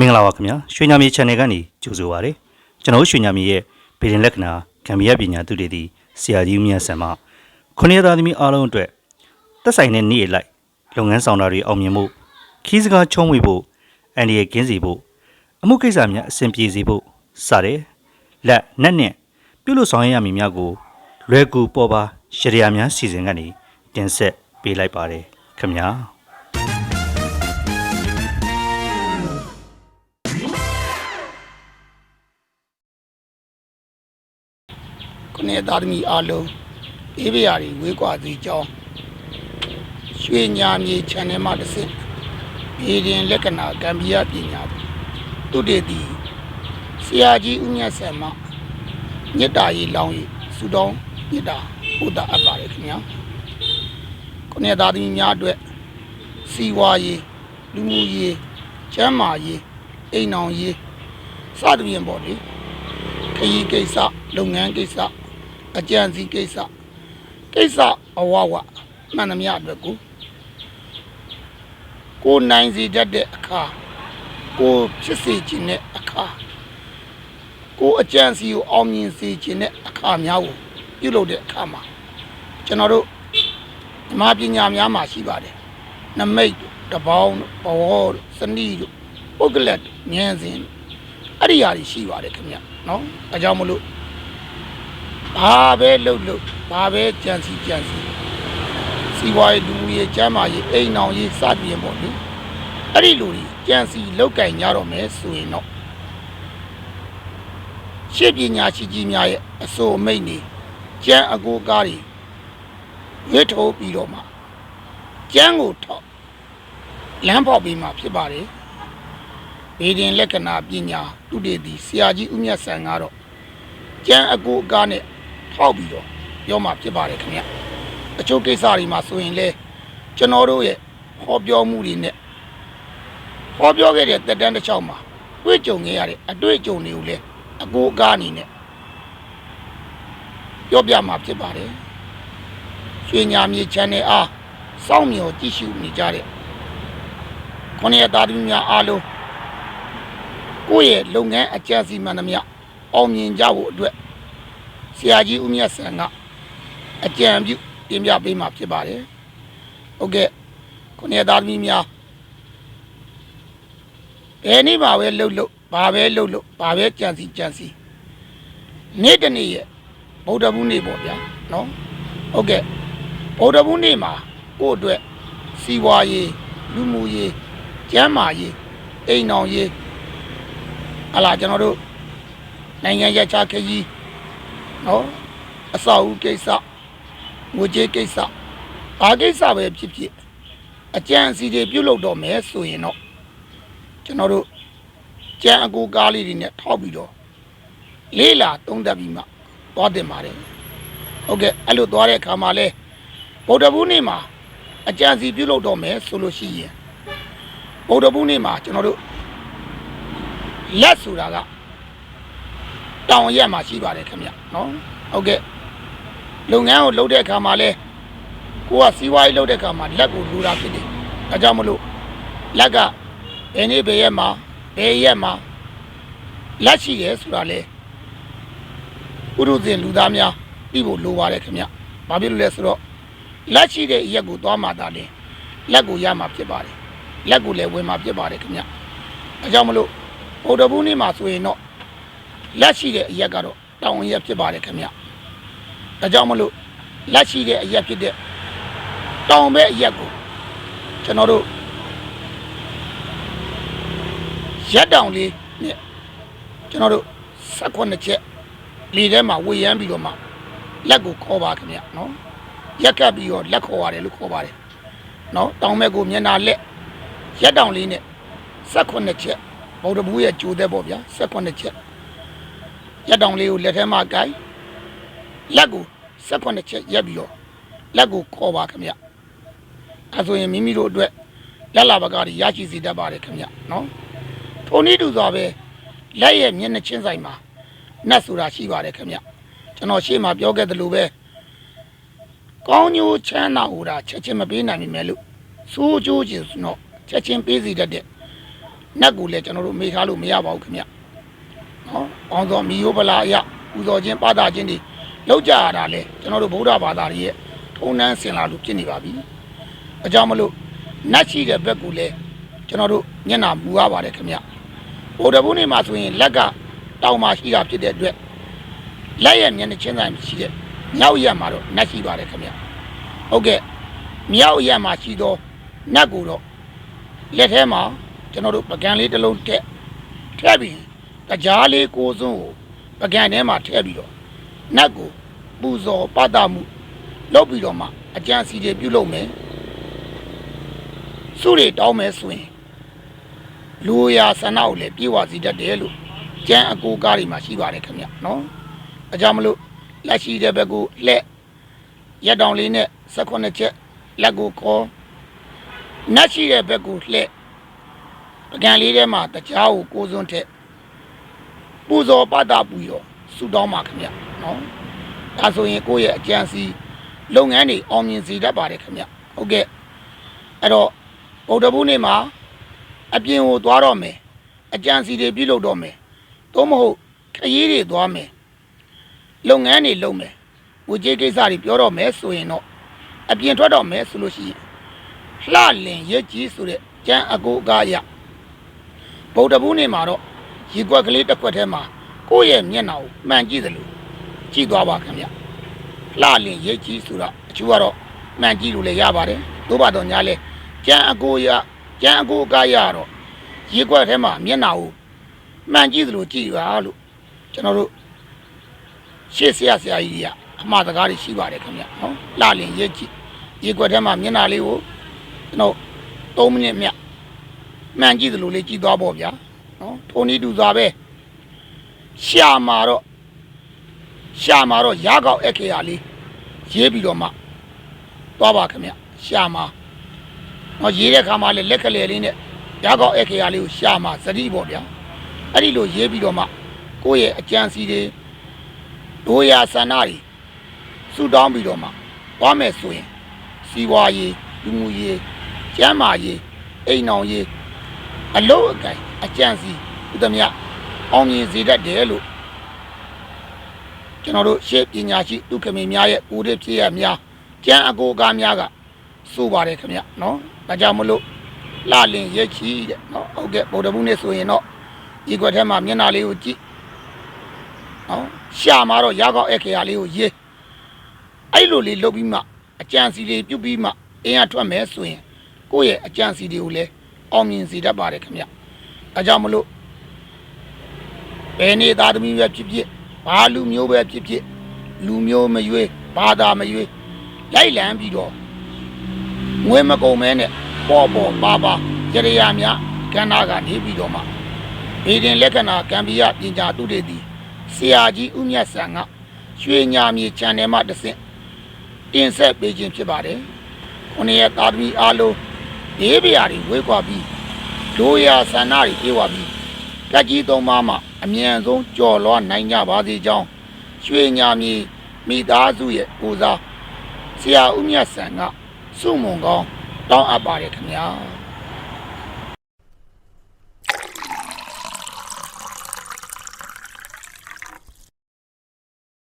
မင်္ဂလာပါခင်ဗျာရွှေညာမြေ channel ကနေကြိုဆိုပါရစေကျွန်တော်တို့ရွှေညာမြေရဲ့ဗီဒီယိုလက္ခဏာကံမီယပညာသူတွေသည်ဆရာကြီးဦးမြတ်ဆန်မှခုနှစ်သားသမီးအားလုံးအတွက်သက်ဆိုင်တဲ့နေ့ရက်လိုက်လုပ်ငန်းဆောင်တာတွေအောင်မြင်ဖို့ခီးစကားချုံးဝေဖို့အန်ဒီရဲ့ကင်းစီဖို့အမှုကိစ္စများအဆင်ပြေစေဖို့စတဲ့လက်နက်နဲ့ပြုလို့ဆောင်ရွက်ရမည်များကိုလွယ်ကူပေါ်ပါရှရယာများစီစဉ်ကနေတင်ဆက်ပေးလိုက်ပါတယ်ခင်ဗျာ ခုနှစ်သားသမီးအားလုံးဘေးပရာတွေဝေးကွာစေကြောင်းရွှေညာမြေ channel မှာတစ်ဆင့်ဘေးရင်လက္ခဏာကံပြပညာသူတည်တည်ဆရာကြီးဦးမြတ်ဆန်မမြတ်တာကြီးလောင်းကြီးစုတောင်းမြတ်တာဘုဒ္ဓအပ်ပါတယ်ခင်ဗျာခုနှစ်သားသမီးများအတွက်စီဝါရေးလူမှုရေးကျမ်းမာရေးအိမ်အောင်ရေးစသဖြင့်ပေါ့လေခရီးကိစ္စလုပ်ငန်းကိစ္စ အကြံစီကိစ္စကိစ္စအဝဝမှန်သမျှအတွက်ကိုကိုနိုင်စီတတ်တဲ့အခါကိုဖြစ်စေခြင်းတဲ့အခါကိုအကြံစီကိုအောင်မြင်စေခြင်းတဲ့အခါများကိုပြုလုပ်တဲ့အခါမှာကျွန်တော်တို့ဓမ္မပညာများမှာရှိပါတယ်နမိတ်တို့တပေါင်းတို့ဘဝတို့စဏီတို့ပုဂ္ဂလက်တို့ဉာဏ်စဉ်တို့အဲ့ဒီအရာတွေရှိပါတယ်ခင်ဗျနော်အဲကြောင့်မလို့ ဘာပဲလှုပ်လှုပ်ဘာပဲကြံစီကြံစီစီဝါရေးလူမှုရေးကျမ်းမာရေးအိမ်အောင်ရေးစသည်ပေါ့လေအဲ့ဒီလူကြီးကြံစီလောက်ကင်ကြတော့မယ်ဆိုရင်တော့ရှေ့ပညာရှိကြီးများရဲ့အစိုးအမိတ်နေကျမ်းအကိုကားတွေရွေးထုတ်ပြီးတော့မှကျမ်းကိုထောက်လမ်းဖောက်ပြီးမှဖြစ်ပါတယ်ဗေဒင်လက္ခဏာပညာသူတည်သည်ဆရာကြီးဦးမြတ်ဆန်ကတော့ကျန်းအကူအကားနဲ့ ထောက်ပြီးတော့ပြောမှဖြစ်ပါတယ်ခင်ဗျအချို့ကိစ္စတွေမှာဆိုရင်လေကျွန်တော်တို့ရဲ့ဟောပြောမှုတွေနဲ့ဟောပြောခဲ့တဲ့တက်တန်းတစ်ချောင်းမှာတွေ့ကြုံခဲ့ရတဲ့အတွေ့အကြုံတွေကိုလည်းအကူအကားအနေနဲ့ပြောပြမှာဖြစ်ပါတယ်ရွှေညာမြေ channel အားစောင့်မျှော်ကြည့်ရှုနေကြတဲ့ခொနည်းသားသမီးများအားလုံးကိုယ့်ရဲ့လုပ်ငန်းအကြံစီမှန်သမျှအောင်မြင်ကြဖို့အတွက် ဆရာကြီးဦးမြတ်ဆန်ကအကြံပြုတင်ပြပေးမှာဖြစ်ပါတယ်။ဟုတ်ကဲ့ခုနှစ်သားသမီးများဘယ်နေ့မှာပဲလှုပ်လှုပ်ဘာပဲလှုပ်လှုပ်ဘာပဲကြံစီကြံစီနေ့တစ်နေ့ရဲ့ဗုဒ္ဓဘုနေ့ပေါ့ဗျာနော်ဟုတ်ကဲ့ဗုဒ္ဓဘုနေ့မှာကိုယ့်အတွက်စီဝါရေးလူမှုရေးကျမ်းမာရေးအိမ်အောင်ရေးဟလာကျွန်တော်တို့နိုင်ငံရခြားခရီး နော်အဆောက်အဦကိစ္စငွေကြေးကိစ္စဘာကိစ္စပဲဖြစ်ဖြစ်အကြံအစီတွေပြုလုပ်တော့မယ်ဆိုရင်တော့ကျွန်တော်တို့ကြံအကူကားလေးတွေနဲ့ထောက်ပြီးတော့လေးလာသုံးသပ်ပြီးမှသွားတင်ပါတယ်ဟုတ်ကဲ့အဲ့လိုသွားတဲ့အခါမှာလဲဗုဒ္ဓဘုနေ့မှာအကြံစီပြုလုပ်တော့မယ်ဆိုလို့ရှိရင်ဗုဒ္ဓဘုနေ့မှာကျွန်တော်တို့လက်ဆိုတာက တောင်ရက်မှာရှိပါတယ်ခင်ဗျနော်ဟုတ်ကဲ့လုပ်ငန်းကိုလုပ်တဲ့အခါမှာလဲကိုကစီးပွားရေးလုပ်တဲ့အခါမှာလက်ကိုလူတာဖြစ်တယ်အဲကြောင့်မလို့လက်ကဘယ်နေ့ဘယ်ရက်မှာဘယ်ရက်မှာလက်ရှိတယ်ဆိုတာလဲပုရုဇဉ်လူသားများပြီးဖို့လိုပါတယ်ခင်ဗျဘာဖြစ်လို့လဲဆိုတော့လက်ရှိတဲ့ရက်ကိုသွားမှသာလေလက်ကိုရမှာဖြစ်ပါတယ်လက်ကိုလည်းဝင်မှာဖြစ်ပါတယ်ခင်ဗျအဲကြောင့်မလို့ဗုဒ္ဓဘုနေ့မှာဆိုရင်တော့ လက်ရှိတဲ့အရက်ကတော့တောင်ရက်ဖြစ်ပါတယ်ခင်ဗျ။ဒါကြောင့်မလို့လက်ရှိတဲ့အရက်ဖြစ်တဲ့တောင်ဘက်အရက်ကိုကျွန်တော်တို့ရက်တောင်လေးနဲ့ကျွန်တော်တို့16ချက်လေထဲမှာဝေယမ်းပြီးတော့မှလက်ကိုခေါ်ပါခင်ဗျနော်။ရက်ကပ်ပြီးတော့လက်ခေါ်ရတယ်လို့ခေါ်ပါတယ်။နော်တောင်ဘက်ကိုမျက်နှာလက်ရက်တောင်လေးနဲ့16ချက်ဗုဒ္ဓဘူးရဲ့ကြိုးတဲ့ပေါ့ဗျာ16ချက် ရက်တောင်လေးကိုလက်ထဲမှာကိုင်လက်ကို18ချက်ရက်ပြီးတော့လက်ကိုခေါ်ပါခင်ဗျအဲဆိုရင်မိမိတို့အတွက်လက်လာပကားတွေရရှိစေတတ်ပါတယ်ခင်ဗျနော်ထိုနည်းတူစွာပဲလက်ရဲ့မျက်နှာချင်းဆိုင်မှာနတ်ဆိုတာရှိပါတယ်ခင်ဗျကျွန်တော်ရှေ့မှာပြောခဲ့သလိုပဲကောင်းကျိုးချမ်းသာဟူတာချက်ချင်းမပေးနိုင်မိမယ်လို့စိုးကျိုးခြင်းဆိုတော့ချက်ချင်းပေးစီတတ်တဲ့နတ်ကိုလည်းကျွန်တော်တို့မေခါလို့မရပါဘူးခင်ဗျနော် အောင်သောမီယိုပလာအရပူဇော်ခြင်းပါတာခြင်းတွေလောက်ကြရတာလေကျွန်တော်တို့ဗုဒ္ဓဘာသာရဲ့ထုံးနှန်းစင်လာလို့ဖြစ်နေပါပြီအကြောင်းမလို့နတ်ရှိတဲ့ဘက်ကိုလည်းကျွန်တော်တို့မျက်နှာမူရပါတယ်ခင်ဗျဗုဒ္ဓဘုန်းနေမှာဆိုရင်လက်ကတောင်မှာရှိတာဖြစ်တဲ့အတွက်လက်ရဲ့မျက်နှာချင်းဆိုင်ရှိတဲ့မြောက်ရက်မှာတော့နတ်ရှိပါတယ်ခင်ဗျဟုတ်ကဲ့မြောက်ရက်မှာရှိသောနတ်ကိုတော့လက်ထဲမှာကျွန်တော်တို့ပကံလေးတစ်လုံးတက်ထည့်ပြီး တကြားလေးကိုစွန်းကိုပကံထဲမှာထည့်ပြီးတော့နတ်ကိုပူဇော်ပတမှုလုပ်ပြီးတော့မှအကြံစီတွေပြုလုပ်မယ်စုတွေတောင်းမယ်ဆိုရင်လူရာဆန္ဒကိုလည်းပြေဝစီတတ်တယ်လို့ကျမ်းအကူကားတွေမှာရှိပါတယ်ခင်ဗျနော်အကြောင်းမလို့လက်ရှိတဲ့ဘက်ကိုလက်ရက်တောင်လေးနဲ့18ချက်လက်ကိုခေါ်နတ်ရှိတဲ့ဘက်ကိုလှည့်ပကံလေးထဲမှာတကြားကိုကိုစွန်းထက် ပူဇော်ပတပူရောဆုတောင်းပါခင်ဗျနော်ဒါဆိုရင်ကိုယ့်ရဲ့အကြံစီလုပ်ငန်းတွေအောင်မြင်စေတတ်ပါတယ်ခင်ဗျဟုတ်ကဲ့အဲ့တော့ဗုဒ္ဓဘုနေ့မှာအပြင်ကိုသွားတော့မယ်အကြံစီတွေပြုလုပ်တော့မယ်သို့မဟုတ်ခရီးတွေသွားမယ်လုပ်ငန်းတွေလုပ်မယ်ဝကြေးကိစ္စတွေပြောတော့မယ်ဆိုရင်တော့အပြင်ထွက်တော့မယ်ဆိုလို့ရှိရင်လှလင်ရက်ကြီးဆိုတဲ့ကျမ်းအကူအကားရဗုဒ္ဓဘုနေ့မှာတော့ ရေကွက်ကလေးတစ်ခွက်ထဲမှာကိုယ့်ရဲ့မျက်နှာကိုမှန်ကြည့်သလိုကြည့်သွားပါခင်ဗျလှလင်ရက်ကြီးဆိုတော့အချို့ကတော့မှန်ကြည့်လို့လည်းရပါတယ်သို့ပါတော့ညာလဲကျမ်းအကူရကျမ်းအကူအကားရတော့ရေကွက်ထဲမှာမျက်နှာကိုမှန်ကြည့်သလိုကြည့်ပါလို့ကျွန်တော်တို့ရှေ့ဆရာဆရာကြီးတွေကအမှားစကားတွေရှိပါတယ်ခင်ဗျနော်လှလင်ရက်ကြီးရေကွက်ထဲမှာမျက်နှာလေးကိုကျွန်တော်3မိနစ်မြတ်မှန်ကြည့်သလိုလေးကြည့်သွားပေါ့ဗျာ နော်ထိုနည်းတူစွာပဲရှာမှာတော့ရှာမှာတော့ရကောက်အခရာလေးရေးပြီးတော့မှသွားပါခင်ဗျရှာမှာနော်ရေးတဲ့ခါမှာလည်းလက်ကလေးလေးနဲ့ရကောက်အခရာလေးကိုရှာမှာသတိပေါ့ဗျာအဲ့ဒီလိုရေးပြီးတော့မှကိုယ့်ရဲ့အကြံစီတွေဒိုးရဆန္ဒတွေဆူတောင်းပြီးတော့မှသွားမယ်ဆိုရင်စီဝါရေးလူမှုရေးကျမ်းမာရေးအိမ်အောင်ရေးအလို့အကင် အကြံစီဥဒမြအောင်မြင်စေတတ်တယ်လို့ကျွန်တော်တို့ရှေ့ပညာရှိဒုက္ခမေများရဲ့ဦးရဖြစ်ရများကျမ်းအကိုကားများကဆိုပါတယ်ခင်ဗျနော်ဒါကြောင့်မလို့လာလင်ရက်ချီတဲ့နော်ဟုတ်ကဲ့ဗုဒ္ဓဘုနေ့ဆိုရင်တော့ဒီကွက်ထဲမှာမျက်နှာလေးကိုကြည့်နော်ရှာမှာတော့ရောက်ောက်အခရာလေးကိုရေးအဲ့လိုလေးလုပ်ပြီးမှအကြံစီတွေပြုတ်ပြီးမှအင်းရထွက်မယ်ဆိုရင်ကိုယ့်ရဲ့အကြံစီတွေကိုလည်းအောင်မြင်စေတတ်ပါတယ်ခင်ဗျ အဲကြောင့်မလို့ဘယ်နေသားသမီးပဲဖြစ်ဖြစ်ဘာလူမျိုးပဲဖြစ်ဖြစ်လူမျိုးမရွေးဘာသာမရွေးလိုက်လံပြီးတော့ငွေမကုန်မဲနဲ့ပေါ်ပေါ်ပါပါရရရများကန္နာကနေပြီးတော့မှဘေဒင်လက္ခဏာကံပိယပညာတုတေတီဆရာကြီးဥမြတ်ဆန်ကရွှေညာမြေ channel မှာတစ်ဆင့်တင်ဆက်ပေးခြင်းဖြစ်ပါတယ်။ခုနှစ်ရက်သားသမီးအားလုံးဒေးပြာတွေဝေးကွာပြီး ဒိုးရာဆန္ဒတွေပြေဝပြီးတက်ကြီးသုံးပါးမှာအမြန်ဆုံးကြော်လွှားနိုင်ကြပါစေကြောင်းရွှေညာမြေမိသားစုရဲ့ကိုစားဆရာဦးမြတ်ဆန်ကစုမုံကောင်းတောင်းအပ်ပါတယ်ခင်ဗျာ။